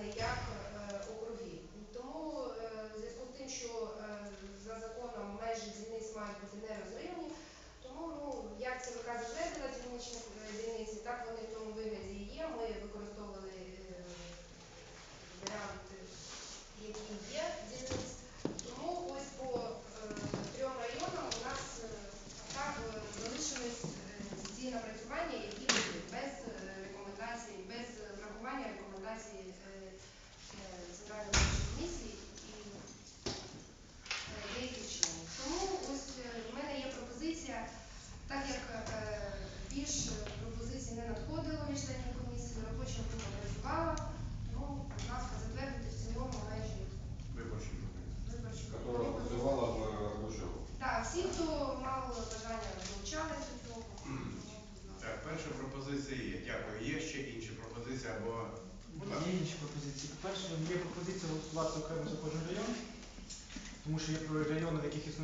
de Jacob.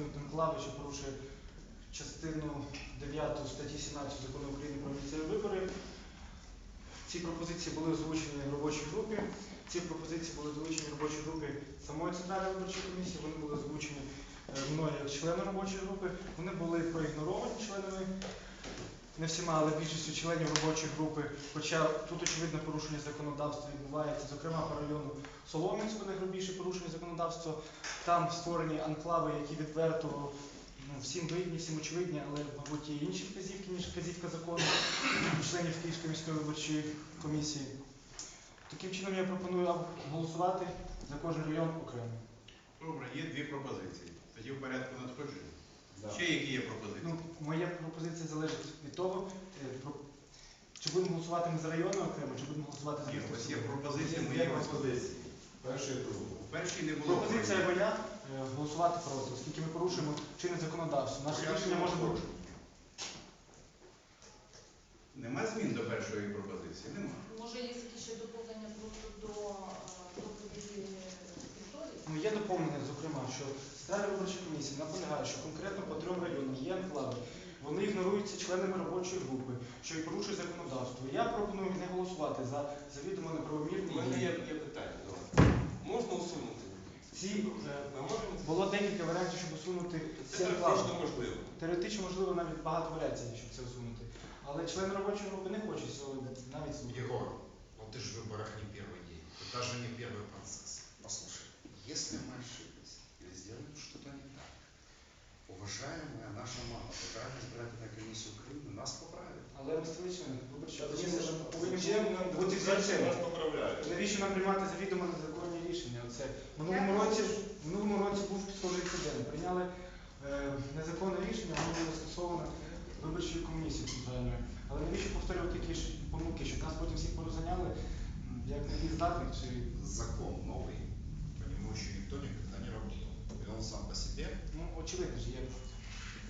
Яких що порушує частину 9 статті 17 закону України про місцеві вибори. Ці пропозиції були озвучені в робочій групі. Ці пропозиції були озвучені в робочій групі самої центральної виборчої комісії. Вони були озвучені е, мною як членом робочої групи. Вони були проігноровані членами не всіма, але більшістю членів робочої групи. Хоча тут очевидно порушення законодавства відбувається, зокрема по району Солом'янську найгрубіше порушення законодавства. Там створені анклави, які відверто ну, всім видні, всім очевидні, але, мабуть, є інші вказівки, ніж вказівка закону членів Київської міської виборчої комісії. Таким чином я пропоную голосувати за кожен район окремо. Добре, є дві пропозиції. Тоді в порядку надходження. Да. Ще які є пропозиції? Ну, моя пропозиція залежить від того, е, про- чи будемо голосувати ми за райони окремо, чи будемо голосувати за Ні, у вас є пропозиція, Є дві пропозиції. пропозиції. І друга. У першій не було. Пропозиція моя е, голосувати проти, оскільки ми порушуємо чинне законодавство. Наше рішення може бути. Нема змін до першої пропозиції? Нема. Може, є якісь ще доповнення просто до е, доповіді Вікторії? Ну, є доповнення, що Центральна виборча комісія наполягає, що конкретно по трьом районам є анклави. Вони ігноруються членами робочої групи, що і порушує законодавство. Я пропоную не голосувати за завідомо неправомірні У мене є, дії. є питання до вас. Можна усунути? Ці е, Ми можемо? було декілька варіантів, щоб усунути Це ці анклави. теоретично можливо. Теоретично можливо навіть багато варіацій, щоб це усунути. Але члени робочої групи не хочуть цього навіть слухати. Егор, ну ты же в выборах не первый день, это даже не первый процесс. Уважаемая наша мама, Федеральная избирательная комиссия Украины нас поправит. Але Зачем зачем нам бути депутатів нас поправляють? Навіщо нам приймати завідомо незаконні рішення? Оце в минулому році в минулому році був схожий інцидент. Прийняли е, незаконне рішення, воно було застосовано виборчою комісією центральною. Але навіщо повторювати такі ж помилки, щоб нас потім всіх порозганяли, як недієздатних чи Закон новый, по нему еще никто не работал. Сам по себе ну очевидно ж є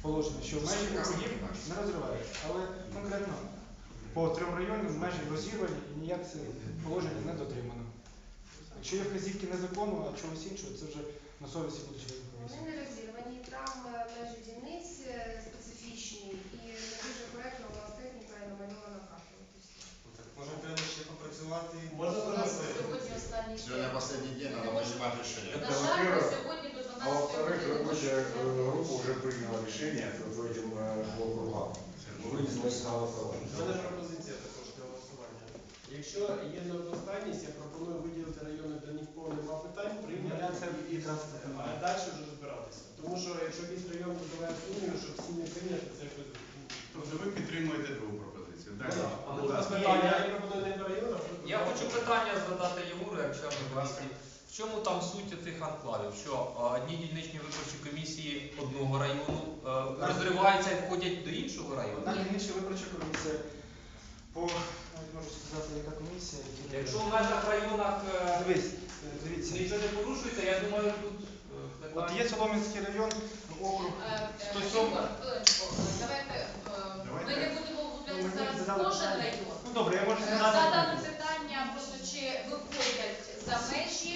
положення, що межі округів не розривають. Але конкретно по трьом районам межі розірвані і ніяк це положення не дотримано. Якщо є вказівки незаконно, а чогось іншого, це вже на совісті буде Вони не розірвані, там е, межі дільниць е, специфічні і не дуже коректно у нас техніка і намальована карта. Може, треба ще попрацювати? Нас сьогодні останній сегодня день. последний день, Ми надо не принимать решение. На жаль, сьогодні до 12 А во-вторых, години рабочая не э, можемо. группа уже приняла решение по этим э, округам. Вынеслось на У голосование. мене пропозиція також для голосування. Якщо є неодностайність, я пропоную виділити райони, де нікого нема питань, Я прийняти це і, якраз а пропоную. далі вже розбиратися. Тому що якщо якийсь район визиває сумнів, що всі не прийняти, це якось. Тобто ви підтримуєте другу пропозицію. Далі. А у нас питання, я пропоную не по районах, а Я хочу питання задати Єгору, як члену комісії. В чому там суть цих анклавів? Що одні дільничні виборчі комісії одного району е, розриваються і входять до іншого району? Одна інша виборча комісія по навіть можу сказати, яка комісія. які- Якщо в межах районах е, Дивись, е, дивіться. нічого не порушується, я думаю, тут е, От питання. є Солом'янський район, округ. Е, е, 107. Ігор, давайте, е, ми не будемо Ну, мені зараз задали кожен питання. район. Ну добре, я можу Е, сказати. Задане питання просто чи виходять за межі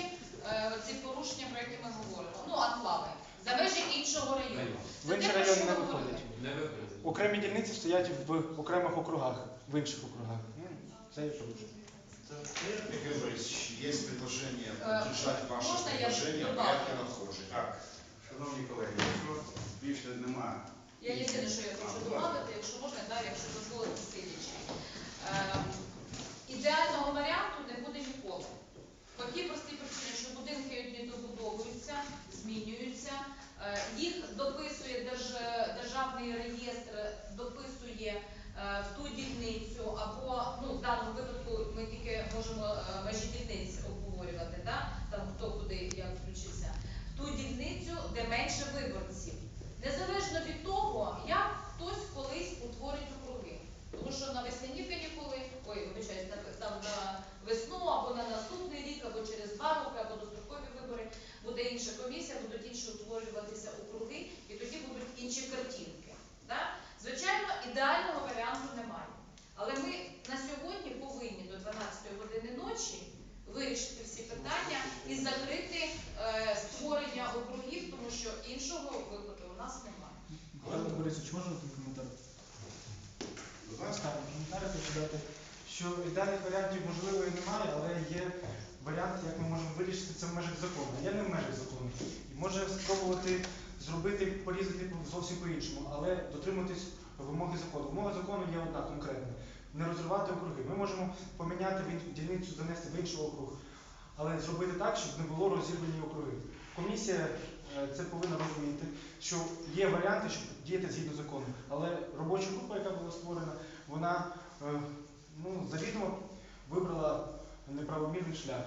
ці порушення, про які ми говоримо. Ну, анклави. За межі іншого району. В Це інші райони не виходять. Не виходить. Окремі дільниці стоять в окремих округах, в інших округах. Ну, Це є порушення. Игорь Борисович, есть предложение Э, поддержать ваше можно я предложение в добавлю? порядке надходжения. Так, шановні колеги, якщо більше нема, Я єдине, що я хочу додати, якщо можна, да, якщо дозволити сидячи. Е, ідеального варіанту не буде ніколи. По тій простій причині, що будинки одні добудовуються, змінюються, е, їх дописує держ- державний реєстр, дописує е, в ту дільницю, або ну, в даному випадку ми тільки можемо е, межі дільниць обговорювати, да? там хто куди як включився, в ту дільницю, де менше виборців. Незалежно від того, як хтось колись утворить округи. Тому що на весняні канікули, ой, вибачаюсь, на, там на весну або на наступний рік, або через два роки, або дострокові вибори, буде інша комісія, будуть інші утворюватися округи, і тоді будуть інші картинки. Да? Звичайно, ідеального варіанту немає. Але ми на сьогодні повинні до 12 години ночі вирішити всі питання і закрити е, створення округів, тому що іншого виходу у нас немає. Михайло Борисович, можна один коментар? Будь ласка. Останній коментар що ідеальних варіантів можливо і немає, але є варіант, як ми можемо вирішити це в межах закону. Я не в межах закону. І може спробувати зробити, порізати зовсім по-іншому, але дотриматись вимоги закону. Вимога закону є одна конкретна. Не розривати округи. Ми можемо поміняти дільницю, занести в інший округ, але зробити так, щоб не було розірвані округи. Комісія е, це повинна розуміти, що є варіанти, щоб діяти згідно закону. Але робоча група, яка була створена, вона ну, завідомо вибрала неправомірний шлях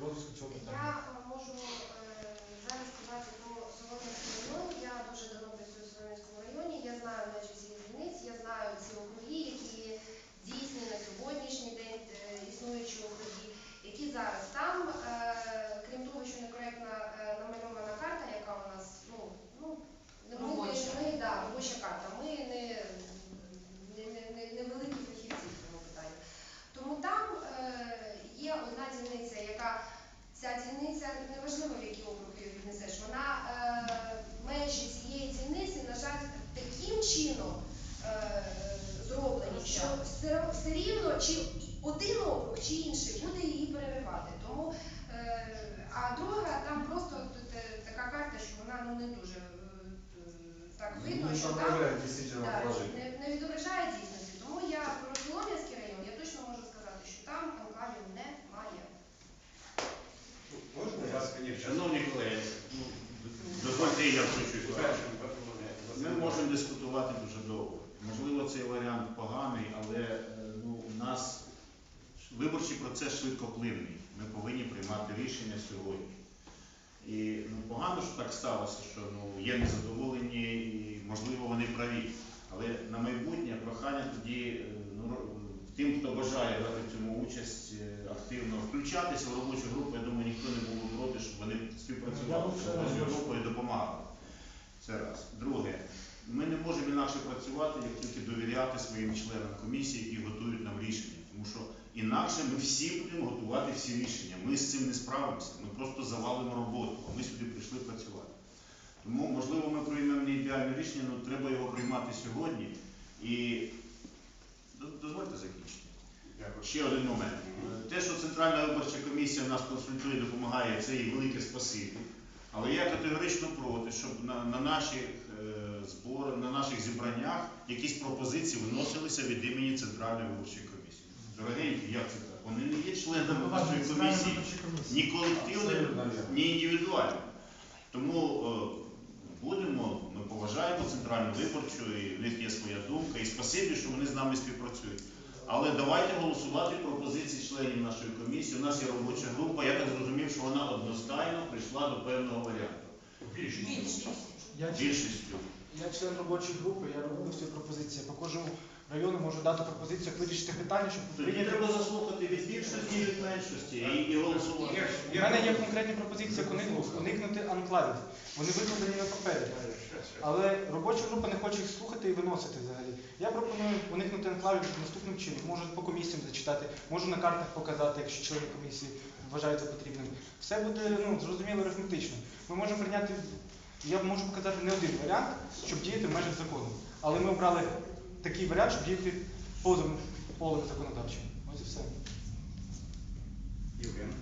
розвитку цього питання. Я е, можу е, зараз сказати про Солом'янський район. Я дуже давно працюю в Солом'янському районі. Я знаю межі всіх дільниць, я знаю ці округи, які дійсні на сьогоднішній день е, існуючі округи, які зараз там. Е, Крім того, що некоректно е, намальована карта, яка у нас ну, ну не ми, Робоча. ми, да, робоча карта. Ми не, не, не, не, не великі фахівці в цьому питанні. Тому там е, є одна дільниця, яка ця дільниця неважливо, в які округи віднесеш, вона е, межі цієї дільниці, на жаль, таким чином е, зроблені, що все, все рівно чи один округ, чи інший буде її переривати. Тому, е, а друга там просто т- т- така карта, що вона ну, не дуже е, так видно, Не що там Да, положение. не, не відображає дійсності. Тому я про Солом'янський район я точно можу сказати, що там анклавів немає. Можна Будь я? ласка, ні, Шановні колеги, ну, дозвольте я включусь. Ми можемо дискутувати дуже довго. Можливо, цей варіант поганий, але е, ну, у нас виборчий процес швидкоплинний. Ми повинні приймати рішення сьогодні. І ну, погано, що так сталося, що ну, є незадоволені і, можливо, вони праві. Але на майбутнє прохання тоді е, ну, тим, хто бажає брати в цьому участь, е, активно включатися в робочу групу. Я думаю, ніхто не був би проти, щоб вони співпрацювали з робочою групою і допомагали. Це раз. Друге, ми не можемо інакше працювати, як тільки довіряти своїм членам комісії, які готують нам рішення. Тому що інакше ми всі будемо готувати всі рішення. Ми з цим не справимося. Ми просто завалимо роботу, а ми сюди прийшли працювати. Тому, можливо, ми приймемо не ідеальне рішення, але треба його приймати сьогодні. І дозвольте закінчити. Дякую. Ще один момент. Те, що Центральна виборча комісія нас консультує, допомагає, це їй велике спасибі. Але я категорично проти, щоб на, на наших зборах, на наших зібраннях якісь пропозиції виносилися від імені Центральної виборчої комісії. Дорогенькі, як це так? Вони не є членами нашої комісії, ні колективним, ні індивідуальним. Тому е, будемо, ми поважаємо центральну виборчу, і в них є своя думка, і спасибі, що вони з нами співпрацюють. Але давайте голосувати пропозиції членів нашої комісії. У нас є робоча група. Я так зрозумів, що вона одностайно прийшла до певного варіанту. Більшість. Я, Більшістю. Я член робочої групи, я роблю всі пропозиції. По кожному району можу дати пропозицію, як вирішити питання, щоб Тоді треба заслухати від більшості і від меншості і, і голосувати. У мене є конкретні пропозиції, як уникнути анклавів. Вони викладені на папері. Але робоча група не хоче їх слухати і виносити взагалі. Я пропоную уникнути анклавів наступним чином. Можу по комісіям зачитати, можу на картах показати, якщо члени комісії вважають за потрібним. Все буде ну, зрозуміло арифметично. Ми можемо прийняти, я можу показати не один варіант, щоб діяти в межах закону. Але ми обрали такий варіант, щоб діяти поза полем законодавчим. Ось і все. Євген.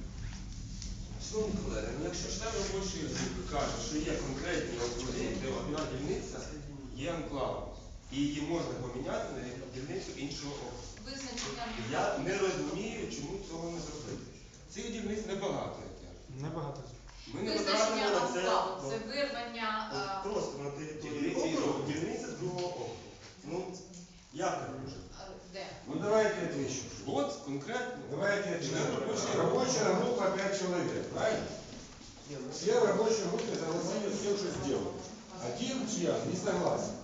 Шановні колеги, ну якщо член робочої групи каже, що є конкретні округи, де одна дільниця є анклавом, і її можна поміняти на дільницю іншого округу. Я не розумію, чому цього не зробити. Цих дільниць небагато, як я. Небагато. Ми не визначення на це анклаву. ну, Це вирвання е, просто на території Дільниці округу, округу. дільниця другого округу. Ну, як так може? е, де? Ну давайте отвечу. От конкретно. Давайте отвечу. Член рабочей Рабочая группа 5 человек, правильно? Все в рабочей группе согласились все, что сделать. Один член не согласен.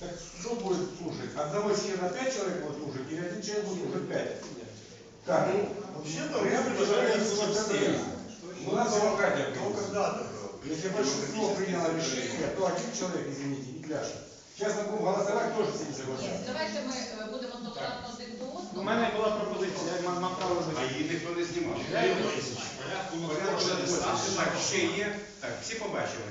Так что будет слушать? Одного члена 5 человек будет слушать, или один человек будет слушать 5? Как? Ну, Вообще-то я предлагаю слушать всем. У нас демократия. Но когда-то. Если большинство приняло решение, то один человек, извините, не кляшет. Сейчас мы будем голосовать, тоже все не Ні, давайте ми будемо толерантно один до У одного. мене була пропозиція, я мав мав право А її ніхто не знімав. Порядку Порядок денний. ставити Так, ще є. Так, всі побачили.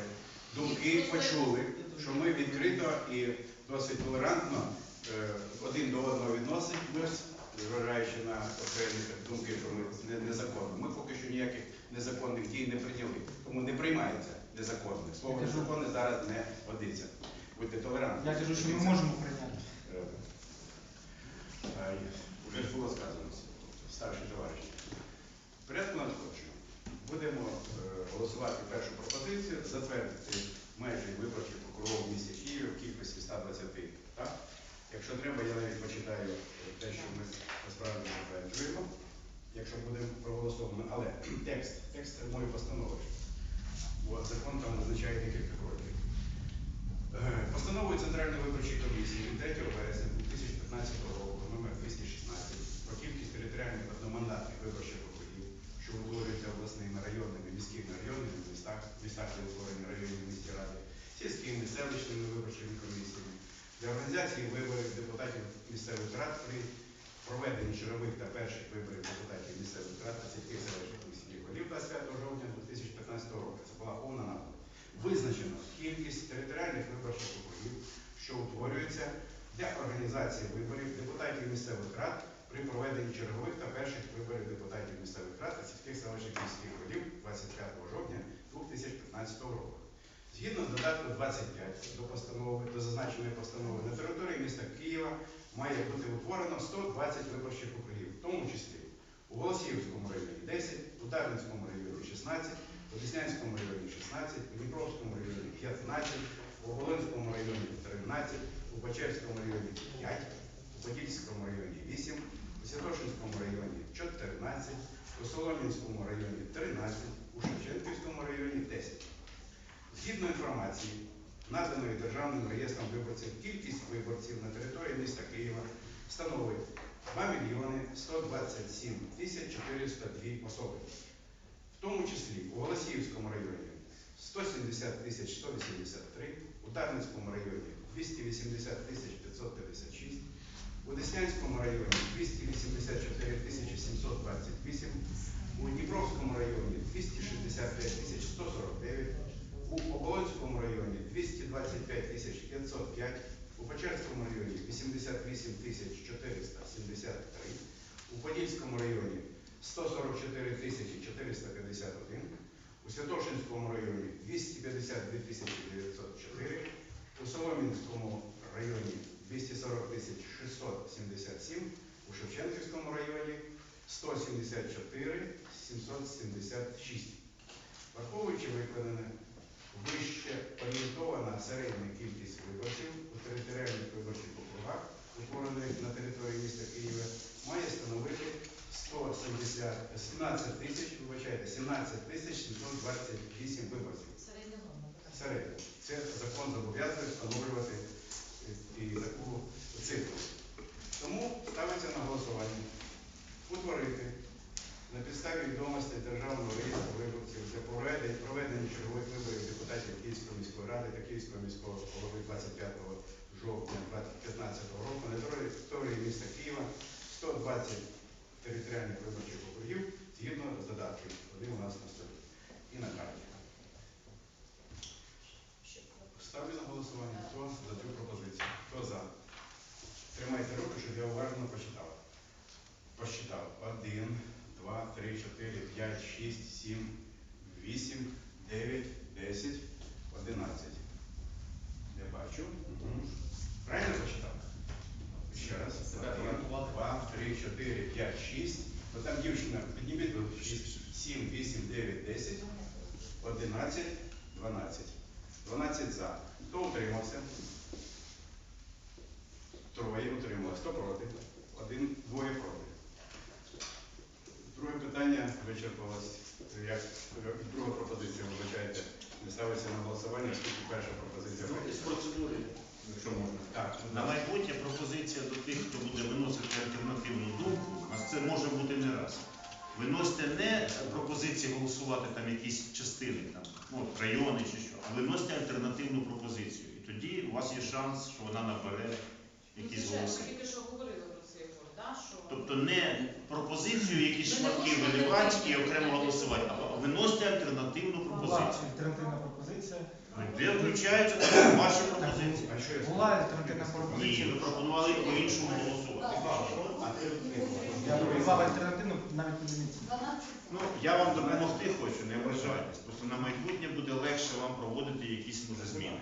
Думки почули, що ми відкрито і досить толерантно е, один до одного відносимось, зважаючи на окремі думки, що ми не- незаконно. Ми поки що ніяких незаконних дій не прийняли. Тому не приймається незаконне. Слово незаконне зараз не годиться. Будьте толерантні. Я кажу, що ми можемо прийняти. Е, Вже ж було сказано, старший товариш. В порядку надходження. Будемо е, голосувати першу пропозицію, затвердити межі виборчих прокурорів в місті Києві в кількості 120. Так? Якщо треба, я навіть почитаю е, те, що ми насправді затверджуємо, якщо буде проголосовано. Але текст, текст моєї постанови. Бо закон там визначає декілька кроків. Е, Постановою Центральної виборчої комісії від 3 вересня 2015 року номер 216 про кількість територіальних одномандатних виборчих округів, що утворюються обласними районними, міськими районними містах, містах де утворені районні міські ради, сільськими, селищними виборчими комісіями для організації виборів депутатів місцевих рад при проведенні чергових та перших виборів депутатів місцевих рад та сільських селищних міських голів 25 жовтня 2015 року. Це була повна назва. Визначено кількість територіальних виборчих округів, що утворюються для організації виборів депутатів місцевих рад при проведенні чергових та перших виборів депутатів місцевих рад та сільських селищних міських голів 25 жовтня 2015 року. Згідно з додатком 25 до постанови, до зазначеної постанови, на території міста Києва має бути утворено 120 виборчих округів, в тому числі у Голосіївському районі 10, у Дарницькому районі 16, у Деснянському районі 16, у Дніпровському районі 15, у Волинському районі 13, у Печерському районі 5, у Подільському районі 8, у Святошинському районі 14, у Солом'янському районі 13, у Шевченківському районі 10. Згідно інформації, наданої Державним реєстром виборців, кількість виборців на території міста Києва становить 2 мільйони 127 тисяч 402 особи. В тому числі у Голосіївському районі 170 тисяч 183, у Дарницькому районі 280 тисяч 556, у Деснянському районі 284 тисячі 728, у Дніпровському районі 265 тисяч 149, у Оболонському районі 225 тисяч 505, у Печерському районі 88 тисяч 473, у Подільському районі 144 тисячі 451, у Святошинському районі 252 тисячі 904, у Солом'янському районі 240 тисяч 677, у Шевченківському районі 174 776. Враховуючи викладене, вище орієнтована середня кількість виборців у територіальних виборчих округах, утворених на території міста Києва, має становити 170, 17 тисяч, вибачайте, 17 тисяч 728 виборців. Середня. Це закон зобов'язує встановлювати і таку цифру. Тому ставиться на голосування утворити на підставі відомостей Державного реєстру виборців для проведення, проведення чергових виборів депутатів Київської міської ради та Київського міського голови 25 жовтня 2015 року на території міста Києва 120 територіальних виборчих округів згідно з додатків. Вони у нас на столі і на карті. Ставлю на голосування. Хто за підніміть руки. Шість, сім, вісім, дев'ять, десять, одинадцять, дванадцять. 12 за. Хто утримався? Троє утрималось. Хто проти? Один, двоє проти. Друге питання вичерпалось. Як друга пропозиція, вибачайте, не ставиться на голосування, оскільки перша пропозиція. З процедури, якщо можна. Так, На майбутнє пропозиція до тих, хто буде виносити альтернативну думку, а це може бути не раз. Виносите не пропозиції голосувати там якісь частини, там, ну, райони чи що, а виносите альтернативну пропозицію. І тоді у вас є шанс, що вона набере Ну, якісь голоси. ми тільки що говорили про це. да, що Тобто не пропозицію якісь шматки виливати і окремо голосувати, а виносити альтернативну пропозицію. альтернативна пропозиція. Де включаються ваші пропозиції? А що я Була альтернативна Ні, ви пропонували по-іншому голосувати. Я пропонував альтернативну навіть подивіться. 12 Ну, я вам допомогти хочу, не ображайтесь. Просто на майбутнє буде легше вам проводити якісь може зміни.